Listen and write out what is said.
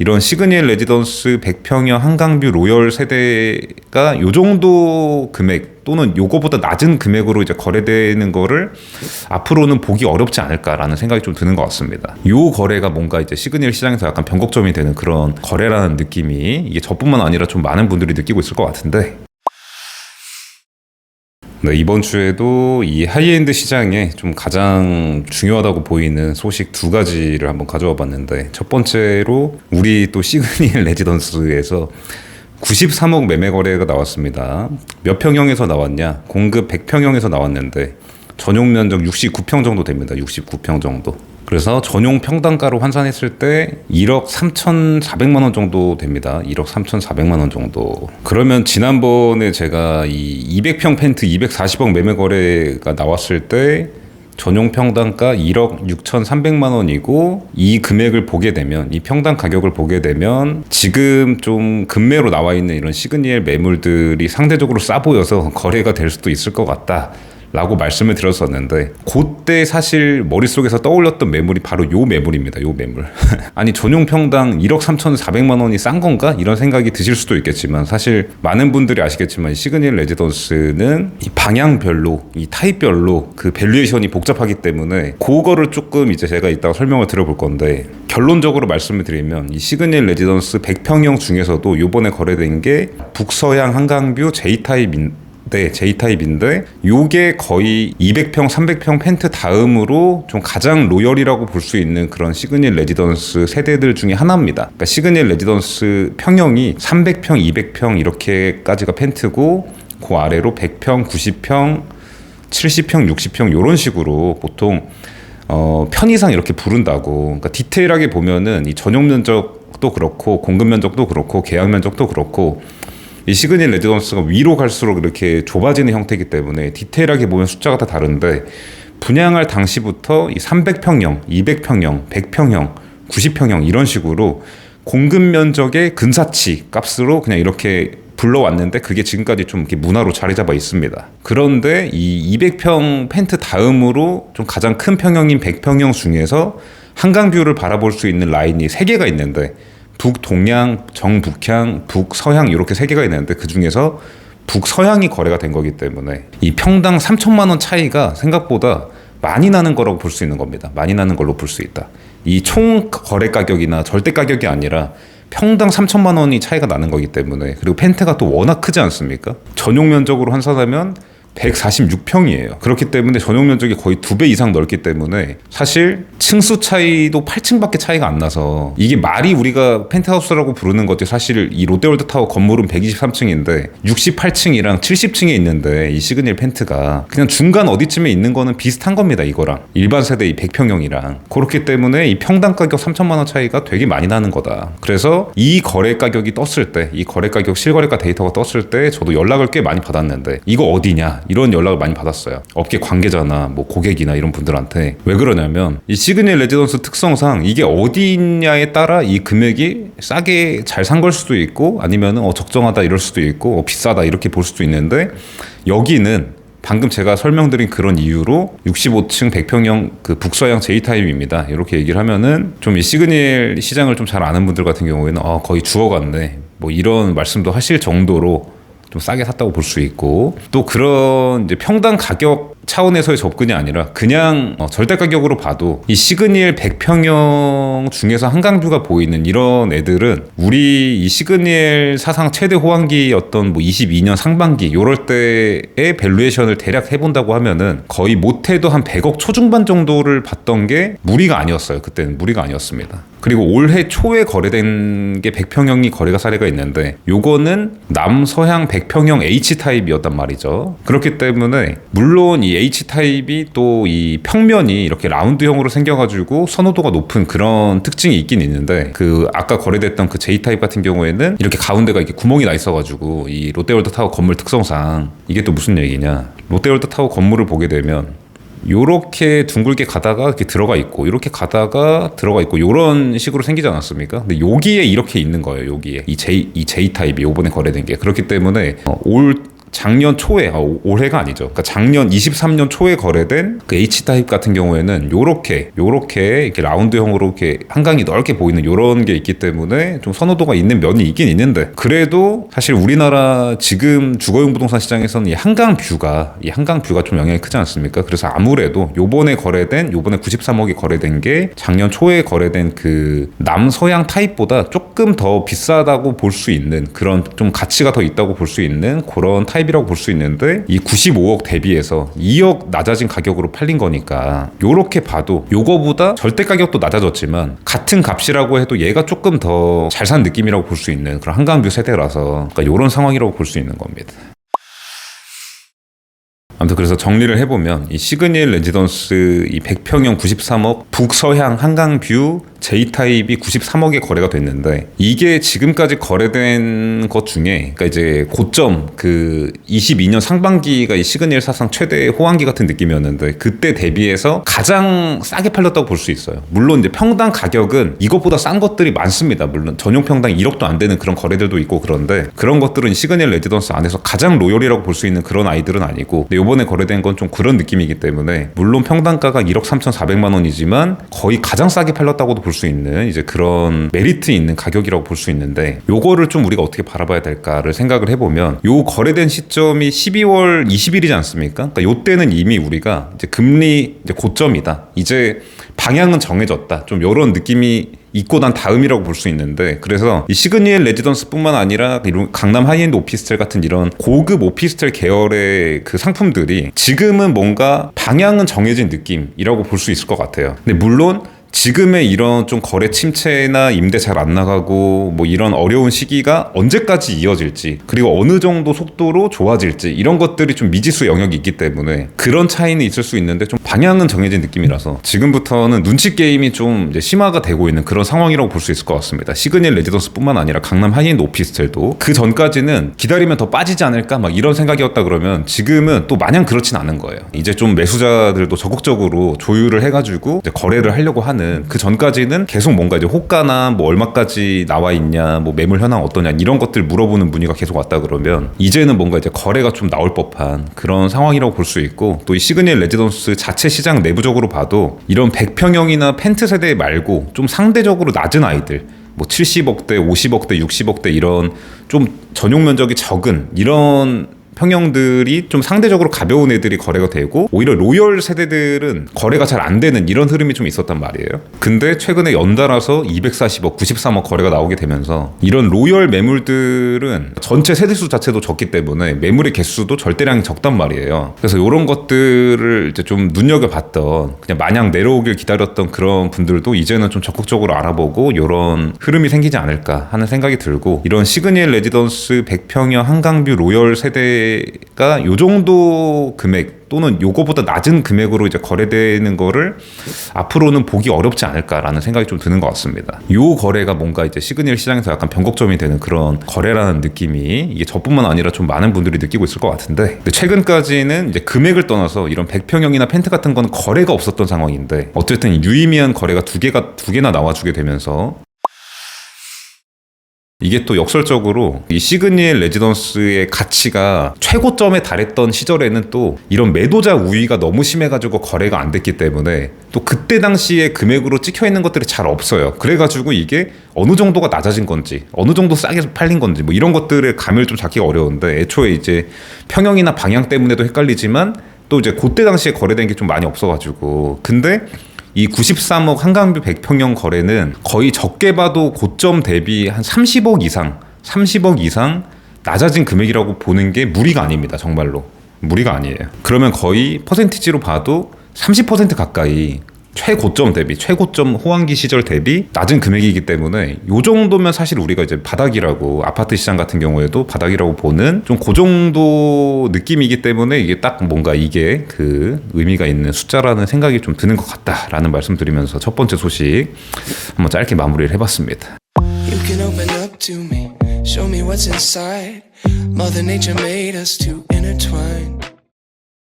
이런 시그니엘 레지던스 100평형 한강뷰 로열 세대가 요 정도 금액 또는 요거보다 낮은 금액으로 이제 거래되는 거를 앞으로는 보기 어렵지 않을까라는 생각이 좀 드는 것 같습니다. 요 거래가 뭔가 이제 시그니엘 시장에서 약간 변곡점이 되는 그런 거래라는 느낌이 이게 저뿐만 아니라 좀 많은 분들이 느끼고 있을 것 같은데 네, 이번 주에도 이 하이엔드 시장에 좀 가장 중요하다고 보이는 소식 두 가지를 한번 가져와 봤는데 첫 번째로 우리 또 시그니엘 레지던스에서 93억 매매 거래가 나왔습니다. 몇 평형에서 나왔냐? 공급 100평형에서 나왔는데 전용 면적 69평 정도 됩니다. 69평 정도. 그래서 전용 평당가로 환산했을 때 1억 3,400만 원 정도 됩니다. 1억 3,400만 원 정도. 그러면 지난번에 제가 이 200평 펜트 240억 매매 거래가 나왔을 때 전용 평당가 1억 6,300만 원이고 이 금액을 보게 되면 이 평당 가격을 보게 되면 지금 좀 금매로 나와 있는 이런 시그니엘 매물들이 상대적으로 싸 보여서 거래가 될 수도 있을 것 같다. 라고 말씀을 드렸었는데 그때 사실 머릿속에서 떠올렸던 매물이 바로 요 매물입니다. 요 매물. 아니 전용 평당 1억 3,400만 원이 싼 건가? 이런 생각이 드실 수도 있겠지만 사실 많은 분들이 아시겠지만 시그니엘 레지던스는 이 방향별로 이 타입별로 그 밸류에이션이 복잡하기 때문에 그거를 조금 이제 제가 이따가 설명을 드려볼 건데 결론적으로 말씀을 드리면 이 시그니엘 레지던스 100평형 중에서도 요번에 거래된 게 북서양 한강뷰 J타입인 네, J타입인데 요게 거의 200평, 300평 펜트 다음으로 좀 가장 로열이라고 볼 수 있는 그런 시그니엘 레지던스 세대들 중에 하나입니다. 그러니까 시그니엘 레지던스 평형이 300평, 200평 이렇게까지가 펜트고 그 아래로 100평, 90평, 70평, 60평 이런 식으로 보통 어, 편의상 이렇게 부른다고. 그러니까 디테일하게 보면은 이 전용 면적도 그렇고 공급 면적도 그렇고 계약 면적도 그렇고 이 시그니엘 레지던스가 위로 갈수록 이렇게 좁아지는 형태이기 때문에 디테일하게 보면 숫자가 다 다른데 분양할 당시부터 이 300평형, 200평형, 100평형, 90평형 이런 식으로 공급 면적의 근사치 값으로 그냥 이렇게 불러왔는데 그게 지금까지 좀 이렇게 문화로 자리 잡아 있습니다. 그런데 이 200평 펜트 다음으로 좀 가장 큰 평형인 100평형 중에서 한강 뷰를 바라볼 수 있는 라인이 3개가 있는데 북동양, 정북향, 북서향 이렇게 세 개가 있는데 그 중에서 북서향이 거래가 된 거기 때문에 이 평당 3천만 원 차이가 생각보다 많이 나는 거라고 볼 수 있는 겁니다. 많이 나는 걸로 볼 수 있다. 이 총 거래 가격이나 절대 가격이 아니라 평당 3천만 원이 차이가 나는 거기 때문에 그리고 펜트가 또 워낙 크지 않습니까? 전용 면적으로 환산하면 146평이에요. 그렇기 때문에 전용 면적이 거의 두 배 이상 넓기 때문에 사실 층수 차이도 8층밖에 차이가 안 나서 이게 말이 우리가 펜트하우스라고 부르는 것도 사실 이 롯데월드 타워 건물은 123층인데 68층이랑 70층에 있는데 이 시그니엘 펜트가 그냥 중간 어디쯤에 있는 거는 비슷한 겁니다. 이거랑 일반 세대 이 100평형이랑 그렇기 때문에 이 평당 가격 3천만 원 차이가 되게 많이 나는 거다. 그래서 이 거래 가격이 떴을 때 이 거래 가격 실거래가 데이터가 떴을 때 저도 연락을 꽤 많이 받았는데 이거 어디냐 이런 연락을 많이 받았어요. 업계 관계자나 뭐 고객이나 이런 분들한테 왜 그러냐면 이 시그니엘 레지던스 특성상 이게 어디 있냐에 따라 이 금액이 싸게 잘 산 걸 수도 있고 아니면은 어 적정하다 이럴 수도 있고 어 비싸다 이렇게 볼 수도 있는데 여기는 방금 제가 설명드린 그런 이유로 65층 100평형 그 북서양 J타입입니다. 이렇게 얘기를 하면은 좀 이 시그니엘 시장을 좀 잘 아는 분들 같은 경우에는 어, 거의 주워갔네. 뭐 이런 말씀도 하실 정도로 좀 싸게 샀다고 볼 수 있고 또 그런 이제 평당 가격 차원에서의 접근이 아니라 그냥 어, 절대 가격으로 봐도 이 시그니엘 100평형 중에서 한강뷰가 보이는 이런 애들은 우리 이 시그니엘 사상 최대 호황기였던 뭐 22년 상반기 요럴 때의 밸류에이션을 대략 해본다고 하면은 거의 못해도 한 100억 초중반 정도를 봤던 게 무리가 아니었어요. 그때는 무리가 아니었습니다. 그리고 올해 초에 거래된 게 100평형이 거래가 사례가 있는데 요거는 남서향 100평형 H타입이었단 말이죠. 그렇기 때문에 물론 이 H타입이 또 이 평면이 이렇게 라운드형으로 생겨가지고 선호도가 높은 그런 특징이 있긴 있는데 그 아까 거래됐던 그 J타입 같은 경우에는 이렇게 가운데가 이렇게 구멍이 나 있어가지고 이 롯데월드 타워 건물 특성상 이게 또 무슨 얘기냐 롯데월드 타워 건물을 보게 되면 요렇게 둥글게 가다가 이렇게 들어가 있고 이렇게 가다가 들어가 있고 요런 식으로 생기지 않았습니까? 근데 여기에 이렇게 있는 거예요. 여기에 이 J 이 J 타입이 요번에 거래된 게 그렇기 때문에 어, 올 작년 초에 아, 오- 올해가 아니죠. 그러니까 작년 23년 초에 거래된 그 H 타입 같은 경우에는 요렇게 요렇게 이렇게 라운드형으로 이렇게 한강이 넓게 보이는 요런 게 있기 때문에 좀 선호도가 있는 면이 있긴 있는데 그래도 사실 우리나라 지금 주거용 부동산 시장에서는 이 한강 뷰가 이 한강 뷰가 좀 영향이 크지 않습니까? 그래서 아무래도 요번에 거래된 요번에 93억이 거래된 게 작년 초에 거래된 그 남서양 타입보다 조금 더 비싸다고 볼 수 있는 그런 좀 가치가 더 있다고 볼 수 있는 그런 타입이라고 볼 수 있는데 이 95억 대비해서 2억 낮아진 가격으로 팔린 거니까 요렇게 봐도 요거보다 절대 가격도 낮아졌지만 같은 값이라고 해도 얘가 조금 더 잘 산 느낌이라고 볼 수 있는 그런 한강뷰 세대라서 그러니까 요런 상황이라고 볼 수 있는 겁니다. 아무튼 그래서 정리를 해보면 이 시그니엘 레지던스 이 100평형 93억 북서향 한강뷰 J타입이 93억에 거래가 됐는데 이게 지금까지 거래된 것 중에 그러니까 이제 고점 그 22년 상반기가 이 시그니엘 사상 최대 호황기 같은 느낌이었는데 그때 대비해서 가장 싸게 팔렸다고 볼 수 있어요. 물론 이제 평당 가격은 이것보다 싼 것들이 많습니다. 물론 전용 평당 1억도 안 되는 그런 거래들도 있고 그런데 그런 것들은 시그니엘 레지던스 안에서 가장 로열이라고 볼 수 있는 그런 아이들은 아니고 근데 요번에 거래된 건 좀 그런 느낌이기 때문에 물론 평당가가 1억 3,400만 원이지만 거의 가장 싸게 팔렸다고도 볼수 있는 이제 그런 메리트 있는 가격이라고 볼 수 있는데 요거를 좀 우리가 어떻게 바라봐야 될까를 생각을 해보면 요 거래된 시점이 12월 20일이지 않습니까? 그러니까 요때는 이미 우리가 이제 금리 이제 고점이다. 이제 방향은 정해졌다. 좀 요런 느낌이 있고 난 다음이라고 볼 수 있는데 그래서 이 시그니엘 레지던스뿐만 아니라 강남 하이엔드 오피스텔 같은 이런 고급 오피스텔 계열의 그 상품들이 지금은 뭔가 방향은 정해진 느낌이라고 볼 수 있을 것 같아요. 근데 물론 지금의 이런 좀 거래 침체나 임대 잘 안 나가고 뭐 이런 어려운 시기가 언제까지 이어질지 그리고 어느 정도 속도로 좋아질지 이런 것들이 좀 미지수 영역이 있기 때문에 그런 차이는 있을 수 있는데 좀 방향은 정해진 느낌이라서 지금부터는 눈치 게임이 좀 심화가 되고 있는 그런 상황이라고 볼 수 있을 것 같습니다. 시그니엘 레지던스뿐만 아니라 강남 하이엔드 오피스텔도 그 전까지는 기다리면 더 빠지지 않을까 막 이런 생각이었다 그러면 지금은 또 마냥 그렇진 않은 거예요. 이제 좀 매수자들도 적극적으로 조율을 해가지고 거래를 하려고 하는 그 전까지는 계속 뭔가 이제 호가나 뭐 얼마까지 나와 있냐 뭐 매물 현황 어떠냐 이런 것들 물어보는 문의가 계속 왔다 그러면 이제는 뭔가 이제 거래가 좀 나올 법한 그런 상황이라고 볼 수 있고 또 이 시그니엘 레지던스 자체 시장 내부적으로 봐도 이런 100평형이나 펜트 세대 말고 좀 상대적으로 낮은 아이들 뭐 70억대, 50억대, 60억대 이런 좀 전용 면적이 적은 이런 평형들이 좀 상대적으로 가벼운 애들이 거래가 되고 오히려 로열 세대들은 거래가 잘 안 되는 이런 흐름이 좀 있었단 말이에요. 근데 최근에 연달아서 240억, 93억 거래가 나오게 되면서 이런 로열 매물들은 전체 세대수 자체도 적기 때문에 매물의 개수도 절대량이 적단 말이에요. 그래서 이런 것들을 이제 좀 눈여겨봤던 그냥 마냥 내려오길 기다렸던 그런 분들도 이제는 좀 적극적으로 알아보고 이런 흐름이 생기지 않을까 하는 생각이 들고 이런 시그니엘 레지던스 100평형 한강뷰 로열 세대 가 요 정도 금액 또는 요거보다 낮은 금액으로 이제 거래되는 거를 앞으로는 보기 어렵지 않을까라는 생각이 좀 드는 것 같습니다. 요 거래가 뭔가 이제 시그니엘 시장에서 약간 변곡점이 되는 그런 거래라는 느낌이 이게 저뿐만 아니라 좀 많은 분들이 느끼고 있을 것 같은데 최근까지는 이제 금액을 떠나서 이런 100평형이나 펜트 같은 건 거래가 없었던 상황인데 어쨌든 유의미한 거래가 두 개가 두 개나 나와주게 되면서 이게 또 역설적으로 이 시그니엘 레지던스의 가치가 최고점에 달했던 시절에는 또 이런 매도자 우위가 너무 심해가지고 거래가 안 됐기 때문에 또 그때 당시에 금액으로 찍혀 있는 것들이 잘 없어요. 그래가지고 이게 어느 정도가 낮아진 건지 어느 정도 싸게 팔린 건지 뭐 이런 것들의 감을 좀 잡기가 어려운데 애초에 이제 평형이나 방향 때문에도 헷갈리지만 또 이제 그때 당시에 거래된 게 좀 많이 없어가지고 근데 이 93억 한강뷰 100평형 거래는 거의 적게 봐도 고점 대비 한 30억 이상, 30억 이상 낮아진 금액이라고 보는 게 무리가 아닙니다. 정말로. 무리가 아니에요. 그러면 거의 퍼센티지로 봐도 30% 가까이 최고점 대비 최고점 호황기 시절 대비 낮은 금액이기 때문에 요 정도면 사실 우리가 이제 바닥이라고 아파트 시장 같은 경우에도 바닥이라고 보는 좀 그 정도 느낌이기 때문에 이게 딱 뭔가 이게 그 의미가 있는 숫자라는 생각이 좀 드는 것 같다라는 말씀 드리면서 첫 번째 소식 한번 짧게 마무리를 해봤습니다. Show me what's inside. Mother Nature made us to intertwine.